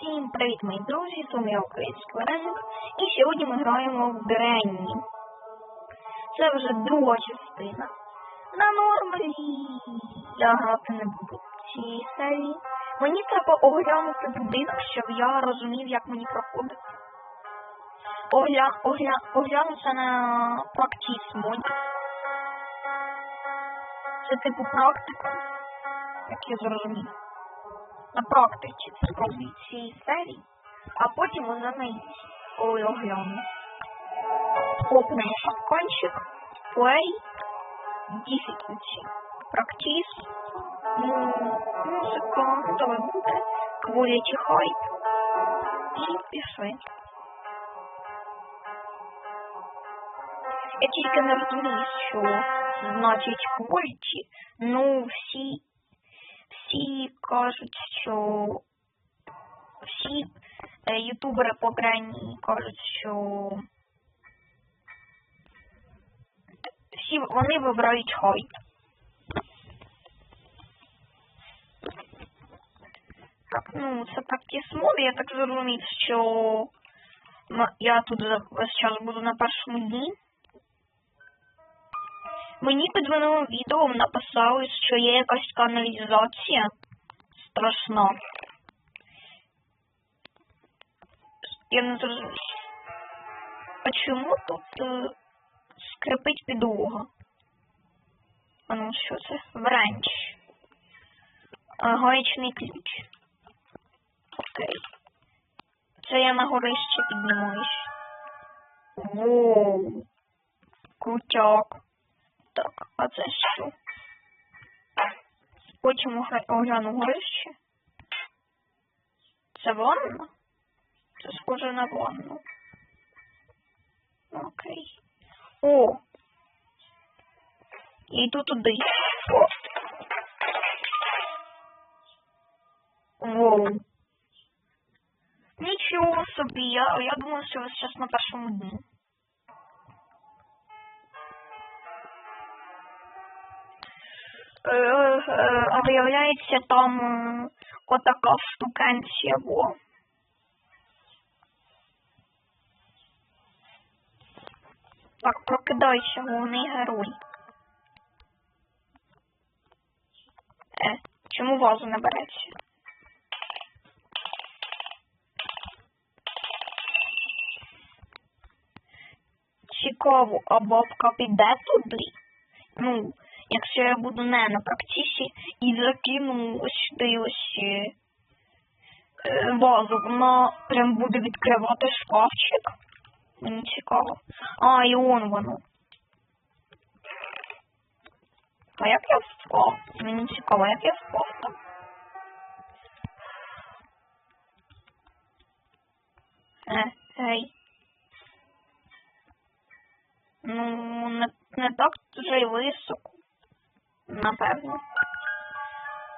Всім привіт, мої друзі, з вами я український вареник. І сьогодні ми граємо в Гренні. Це вже друга частина. На нормалі я грати не буду цій серії. Мені треба оглянути будинок, щоб я розумів, як мені проходити. Огля... Огля... Огляну це на практіс моді. Це типу практика, як я зрозумів на практиці спробую цієї а потім інші, коли огляну. Опнемо шапканчик, play, difficulty, practice, музика, давай буде, quality height, і пішли. Я тільки не розумію, що значить quality, ну всі всі кажуть, що всі е, ютубери по крайній кажуть, що всі вони вибирають хайт. Так, ну це практис мови, я так зрозумів, що я тут весь час буду на першому дні. Мені під минулим відео написали, що є якась каналізація страшна. Я не зрозумів. А чому тут е, скрипить підлога? А ну що це? Вранч. Гаечний ключ. Окей. Це я на горище піднімусь. Воу. Крутяк. Так, а це що? Потім огляну горище. Це ванна? Це схоже на ванну. Окей. О! Я йду туди. О! Воу. Нічого собі, я, я думаю, що ви зараз на першому дні. А виявляється там отака штукенція була. Так, прокидайся, головний герой. Е, чому вазу не береться? Цікаво, а бабка піде туди? Ну, якщо я буду не на практисі і закину ось сюди ось е, е, вазу, вона прям буде відкривати шкафчик. Мені цікаво. А, і он воно. А як я впав? Мені цікаво, як я впав там. Е, ей. Ну, не, не так вже й високо. Напевно.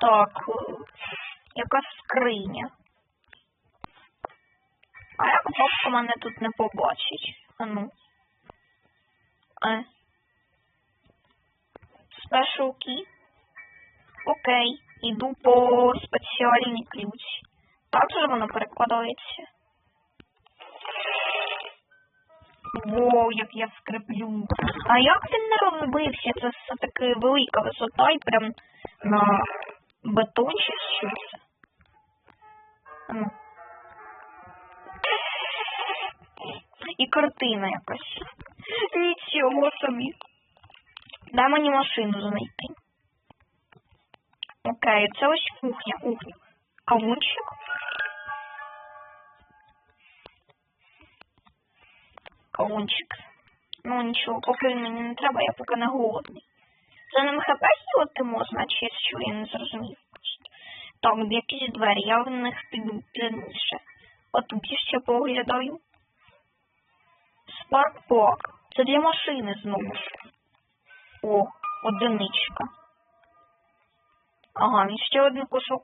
Так, якась скриня. А як бабка мене тут не побачить? А ну. Е. Special key. Окей. Іду по спеціальній ключ. Так же воно перекладається. Воу, як я скриплю. А як він не розбився? Це все-таки велика висота і прям на бетоні щось. Ну. І картина якась. Нічого собі. Дай мені машину знайти. Окей, це ось кухня, кухня. Кавунчик. Кавунчик. Ну нічого, поки він мені не треба, я поки не голодний. За ним хп сілити можна, чи що я не зрозумів. Так, якісь двері, я в них піду пізніше. От я ще поглядаю. Spark Plug. Це для машини знову ж. О, одиничка. Ага, і ще один кусок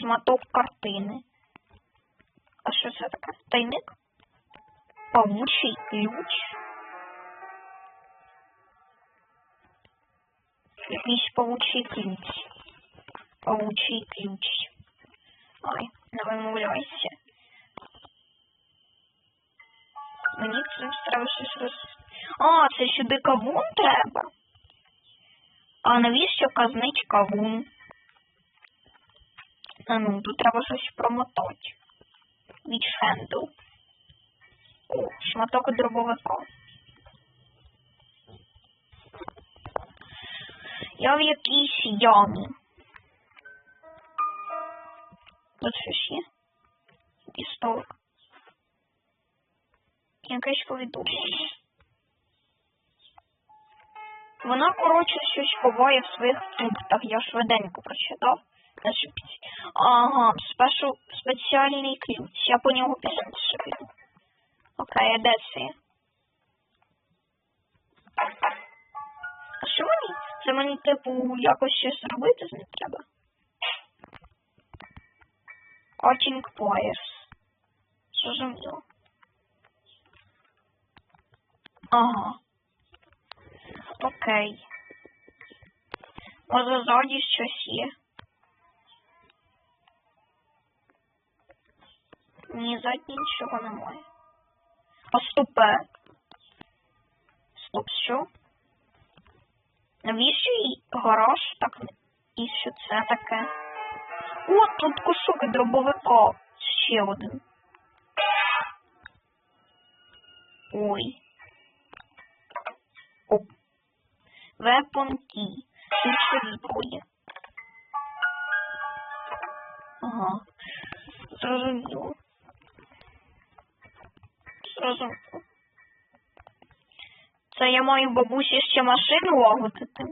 сматок картини. А що це таке? Тайник? Павучий ключ. Якийсь павучий ключ. Павучий ключ. Ой, не вимовляйся. Мені це треба щось роз... А, це сюди кавун треба. А навіщо казнить кавун? А ну, тут треба щось промотати. Вічхендл. Шматок дробовика. Я в якійсь ямі. Тут щось є. Історик. Якесь повідомлення. Вона, коротше, щось ховає в своїх пунктах. Я швиденько прочитав. Ага, спешу, спеціальний ключ. Я по нього пізніше піду. Окей, а де це? А що мені? Це мені, типу, якось щось робити з ним треба? Cutting pliers. Зрозуміло. Ага. Окей. Може ззаді щось є. Ні, ззаді нічого немає. А стопе. Стоп, що? Навіщо їй гараж так? І що це таке? О, тут кусок дробовика. Ще один. Ой. Оп. Weapon key. Ключові двоє. Ага. Зрозуміло. Зрозуміло. Це я маю бабусі ще машину лагодити.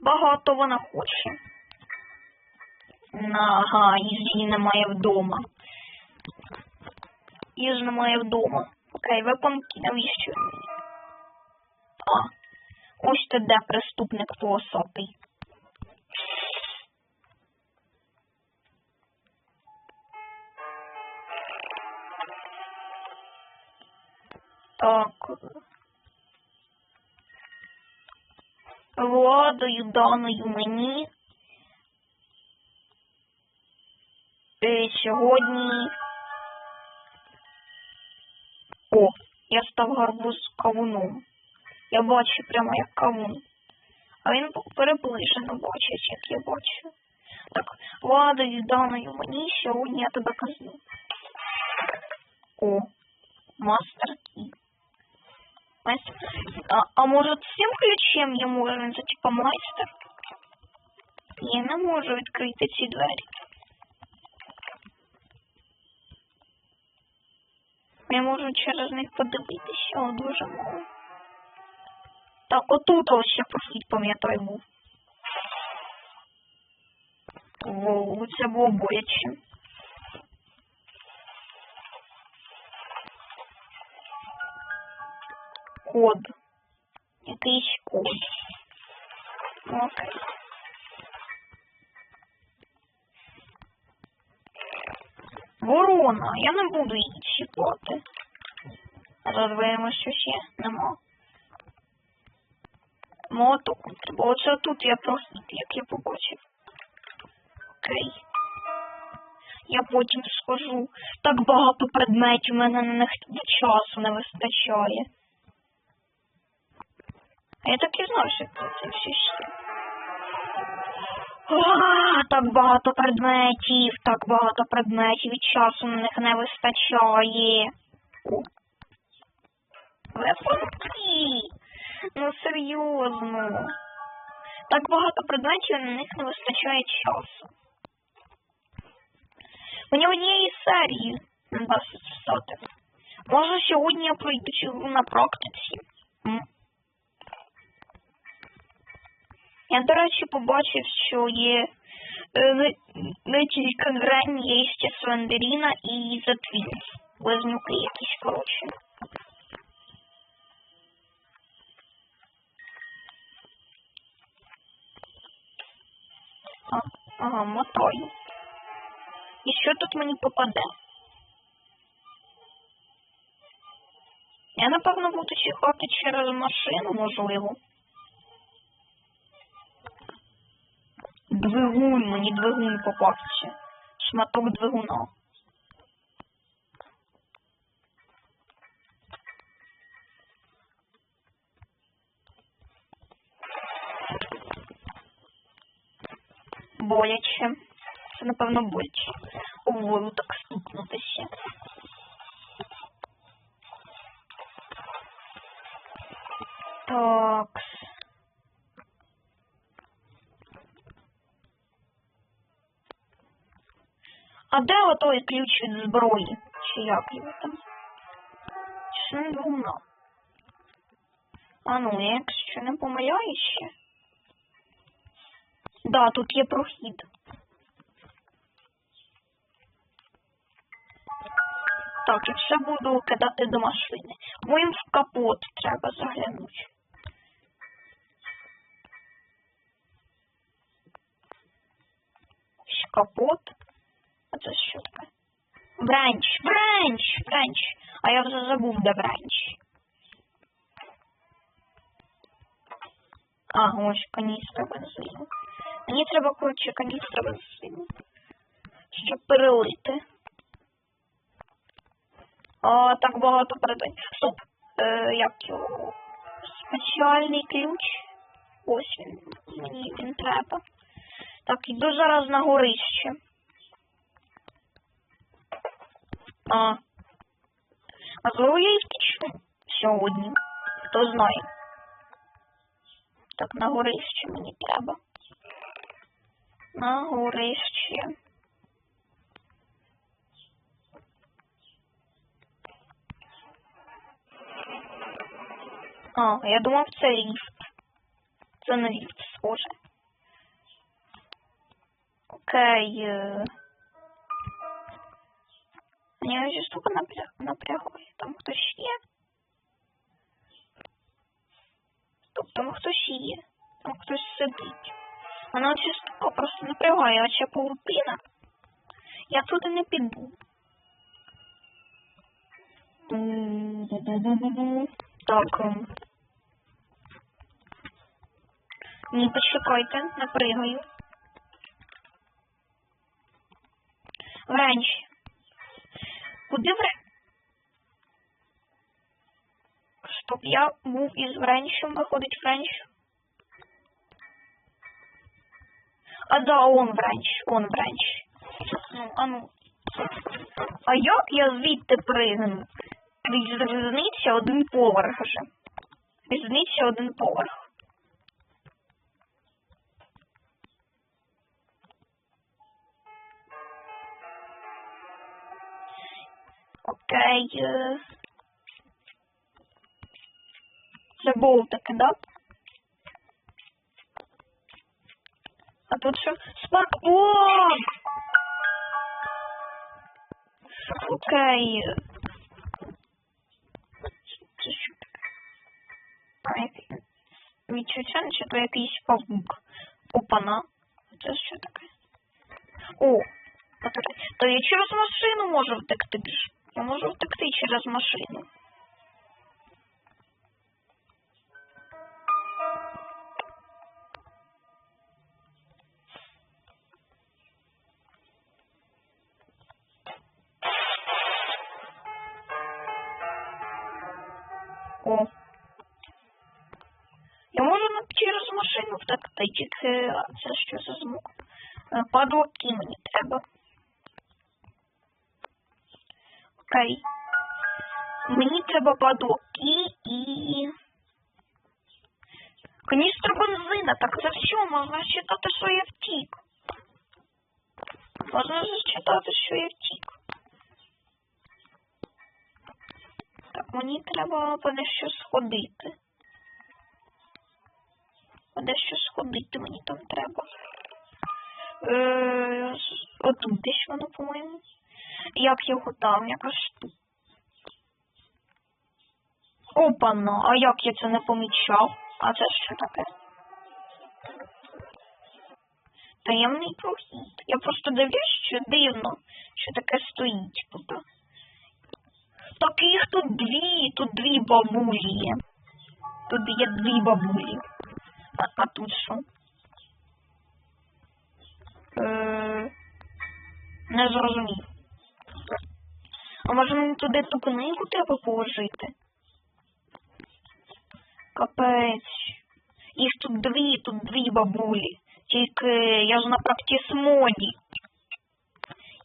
Багато вона хоче. Ага, її немає вдома. Її немає вдома. Окей, випанки навіщо? А, ось ти де преступник полосатий. Так. Владою даною мені е, сьогодні. О, я став гарбуз кавуном. Я бачу прямо як кавун. А він переближено бачить, як я бачу. Так, владою даною мені сьогодні я тебе казну. О, мастер кі. А, а може цим ключем я він це типа майстер? Я не можу відкрити ці двері. Я можу через них подивитися, о, дуже мало. Так, отут ось ще прохід, пам'ятаю, був. Воу, це було боляче. Код. Якийсь код. Окей. Ворона, я не буду її чіпати. Розберемо щось є, нема. Моток. Бо оце тут я прохід, як я побачив. Окей. Я потім схожу. Так багато предметів, в мене на них часу не вистачає. А я так і знав, що це все ще. Так багато предметів, так багато предметів, і часу на них не вистачає. Вепонки! Ну серйозно. Так багато предметів, на них не вистачає часу. Мені однієї серії досить стати. Може сьогодні я пройду на практиці. Я, до речі, побачив, що є е, не, не тільки Грен, є ще Слендеріна і Twins. Близнюки якісь, коротше. Ага, мотаю. І що тут мені попаде? Я, напевно, буду чекати через машину, можливо. Двигун, мені двигун попався. Шматок двигуна. Боляче. Це, напевно, боляче. У воду так стукнутися. Так. А ключ від зброї? Чи як його там? Чи не думно? А ну, якщо не помиляюся. Да, тут є прохід. Так, і все буду кидати до машини. Моїм в капот треба заглянути. Капот. А це що таке? Бранч, бранч, бранч. А я вже забув, де бранч. А, ось каністра бензину. Мені треба, коротше, каністра бензину. Щоб перелити. А, так багато передань. Стоп. Е, як його? Спеціальний ключ. Ось він. Мені він треба. Так, іду зараз на горище. А. Можливо, я і втічу сьогодні. Хто знає. Так, на горище мені треба. На горище. А, я думав, це ліфт. Це на ліфт схоже. Окей. Е. Мені ця штука напря... напрягає. Там хтось є. Тобто там хтось є. Там хтось сидить. Вона ця штука просто напрягає, а ця паутина. Я туди не піду. Так. Ні, почекайте, напригаю. Вранці. Куди вра... Стоп, я був із вранішем, виходить вранішем. А да, он вранч, он вранч. Ну, а ну. А як я звідти пригну? Різниця один поверх вже. Різниця один поверх. Окей. Це болтики, да? А тут що? Спарк. О! Окей. Це що таке? Відчуття, то якийсь павук. Опана. Це що таке? О! То я через машину можу втекти. Я можу втекти через машину. О. Я можу через машину втекти, тільки це що за звук? Падлоки мені треба. Окей. Мені треба падлоки і. Каністра бензина, так це все, можна считати, що я втік. Можна зачитати, що я втік. Так, мені треба по дещо сходити. По дещо сходити мені там треба. Е, отут десь воно, по-моєму. Як його там, яка штука. Опана, а як я це не помічав? А це що таке? Таємний прохід. Я просто дивлюсь, що дивно, що таке стоїть тут. Так їх тут дві, тут дві бабулі є. Тут є дві бабулі. А, а тут що? Е, не зрозумів. А може мені туди ту книгу треба положити? Капець. Їх тут дві, тут дві бабулі. Тільки я ж на практис моді.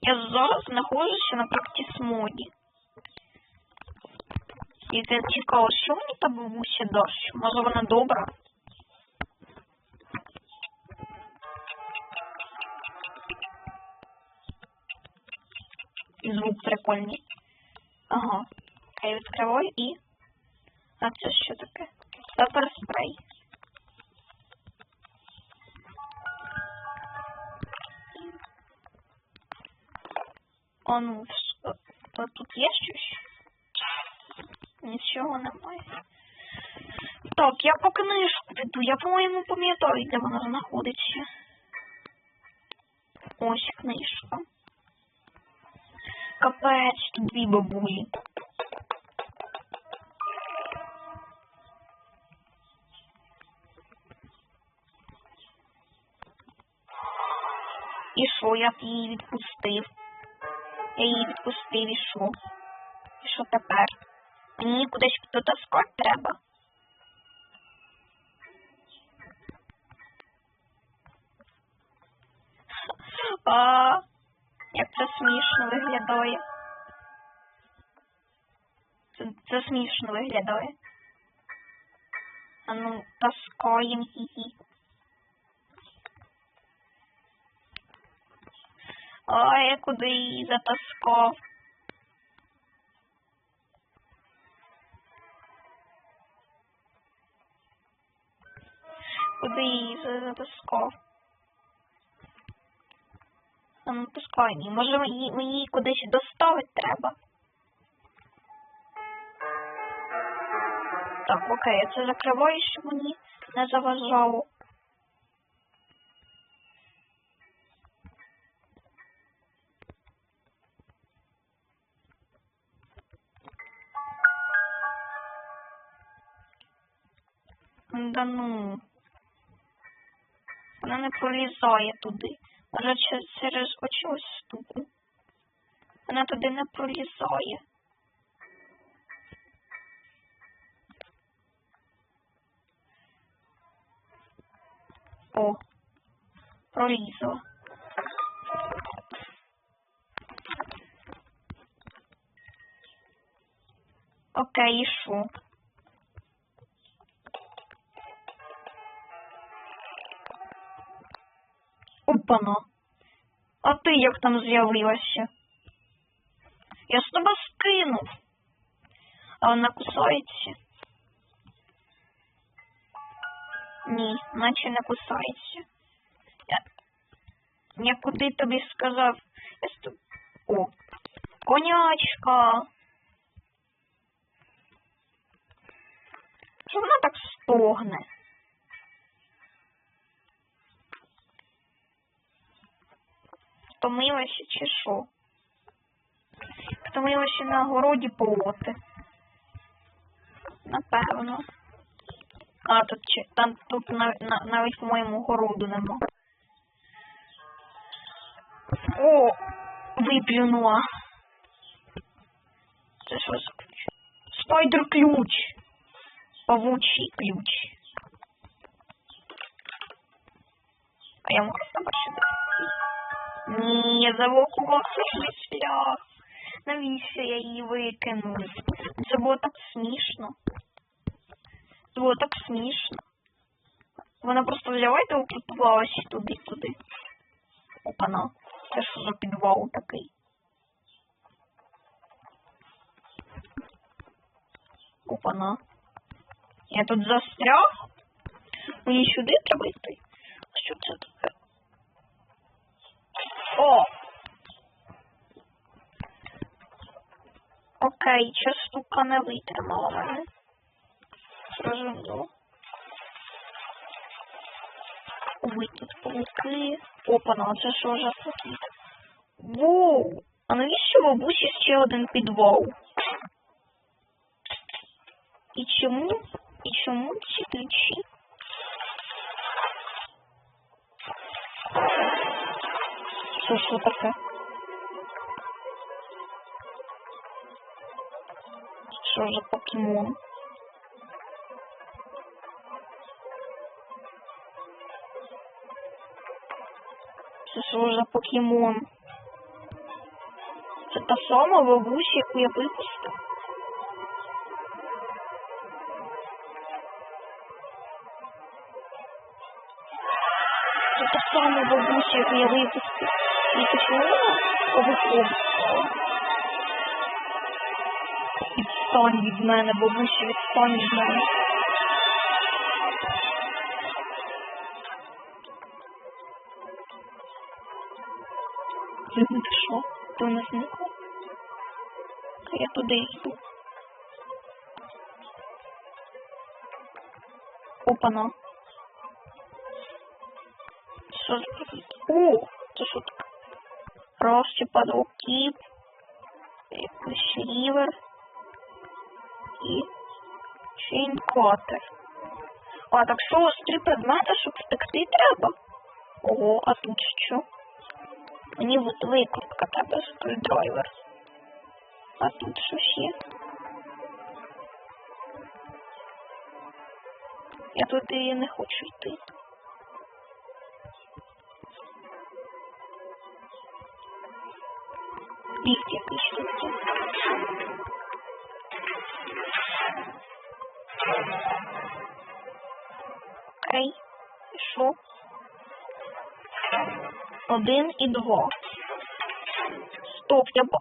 Я зараз знаходжуся на практис моді. І це цікаво, що мені та бабуся дасть? Може вона добра? І звук прикольний. Ага. Я відкриваю і. А це що таке? Пепер спрей. А ну, що? Тут є щось? Нічого немає. Так, я по книжку піду. Я, по-моєму, пам'ятаю, де вона знаходиться. Ось книжка. Капець, тут дві бабулі. І що, я б її відпустив? Я її відпустив і що? І що тепер? Мені смішно виглядає. Це, це смішно виглядає. А ну, таскаєм хі-хі. А я куди її затаскав? Куди її затаскав? А ну пускай ні. Може мені її кудись доставити треба? Так, окей, я це закриваю, щоб мені не заважало. Да ну. Вона не пролізає туди. Че- через оцю ось штуку. Вона туди не пролізає. О, пролізла. Окей, і що? Опана. А ти як там з'явилася? Я з тебе скинув. А вона кусається? Ні, наче не кусається. Я, я куди тобі сказав? Я з О, конячка. Чому вона так стогне? Втомилася чи що? Втомилася на городі полоти. Напевно. А, тут чи там тут навіть, на, навіть по-моєму городу нема. О! Виплюнула. Це що за ключ? Спайдер ключ. Павучий ключ. А я можу сюди? Ні, я заблокувався шлях. Навіщо я її викинув? Це було так смішно. Це було так смішно. Вона просто взяла і телепортувалася туди-туди. Опана. Це що за підвал такий? Опана. Я тут застряг? Мені сюди треба йти? Що це таке? О! Окей, ця штука не витримала мене. Зрозуміло. Ой, тут пауки. Опана, це що за такі? Воу! А навіщо бабусі ще один підвал? І чому? І чому ці ключі? Що що таке? Що за покемон? Це ж уже покемон. Це та сама бабуся, яку я випустив. Це та сама бабуся, яку я випустив. І почему? Відстань від мене, бабуся, відстань від мене. Ти що? Ти не зникла? Я туди йду. Опана. Рості падлоків, якийсь рівер і чейнкотер. А, так що ось три предмети, щоб втекти треба? Ого, а тут що? Мені викрутка треба скрульдрайвер. А тут щось є. Я туди не хочу йти. Тут. Окей. І що? Один і два. Стоп, я ба...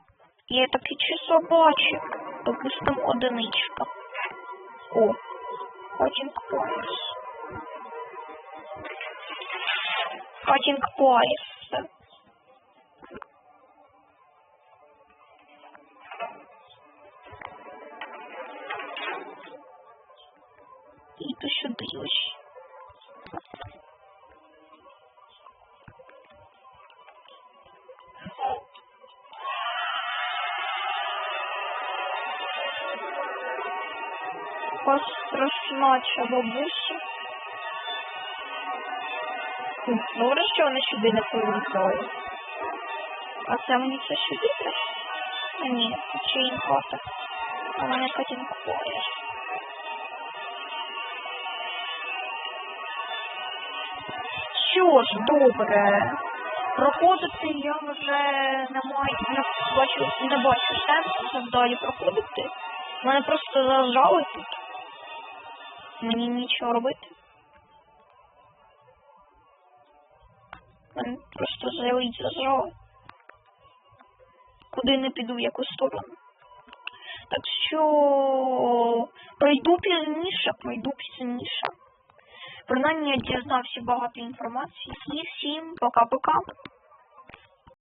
Я таке число бачив. Допустим, одиничка. О, Cutting Points. Cutting Points. Ця бабуся. Добре, що вони сюди не повертали. А це мені це сюди треба? А ні, це чейнкота. А мене катінкує. Що ж, добре. Проходити я вже не маю, не бачу, не бачу сенсу далі проходити. Мене просто зажали тут. Мені нічого робити. Мене просто заявить зажали. Куди не піду, в яку сторону. Так що пройду пізніше, пройду пізніше. Принаймні я дізнався багато інформації. І всім пока-пока.